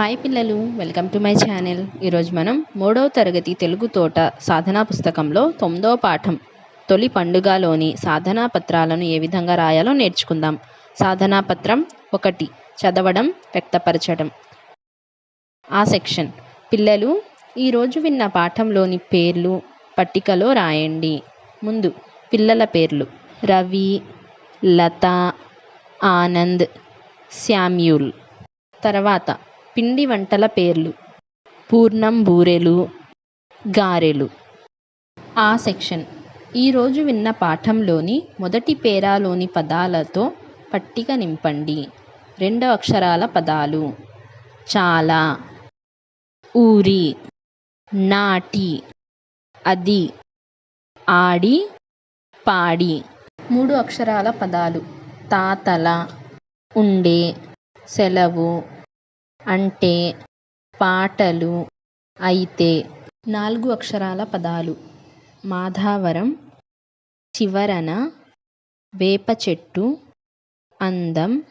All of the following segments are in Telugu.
హాయ్ పిల్లలు వెల్కమ్ టు మై ఛానల్. ఈరోజు మనం మూడవ తరగతి తెలుగు తోట సాధనా పుస్తకంలో తొమ్మిదవ పాఠం తొలి పండుగలోని సాధనా పత్రాలను ఏ విధంగా రాయాలో నేర్చుకుందాం. సాధనా పత్రం ఒకటి చదవడం వ్యక్తపరచడం. ఆ సెక్షన్ పిల్లలు ఈరోజు విన్న పాఠంలోని పేర్లు పట్టికలో రాయండి. ముందు పిల్లల పేర్లు. రవి లత ఆనంద్ శామ్యూల్ తర్వాత పిండి వంటల పేర్లు. పూర్ణం బూరెలు గారెలు. ఆ సెక్షన్. ఈరోజు విన్న పాఠంలోని మొదటి పేరాలోని పదాలతో పట్టిక నింపండి. రెండు అక్షరాల పదాలు. చాలా. ఊరి. నాటి. అది. ఆడి. పాడి. మూడు అక్షరాల పదాలు. తాతల. ఉండే. సెలవు. అంటే పాటలు అయితే నాలుగు అక్షరాల పదాలు. మాధావరం చివరన వేప చెట్టు అందం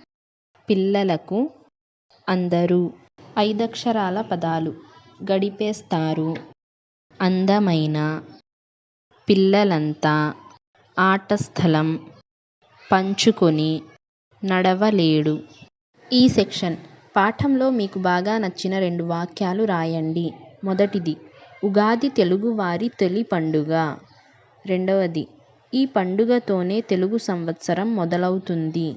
పిల్లలకు అందరూ. ఐదక్షరాల పదాలు. గడిపేస్తారు. అందమైన పిల్లలంతా ఆట స్థలం పంచుకొని నడవలేడు. ఈ సెక్షన్ పాఠంలో మీకు బాగా నచ్చిన రెండు వాక్యాలు రాయండి. మొదటిది ఉగాది తెలుగువారి తొలి పండుగ. రెండవది ఈ పండుగతోనే తెలుగు సంవత్సరం మొదలవుతుంది.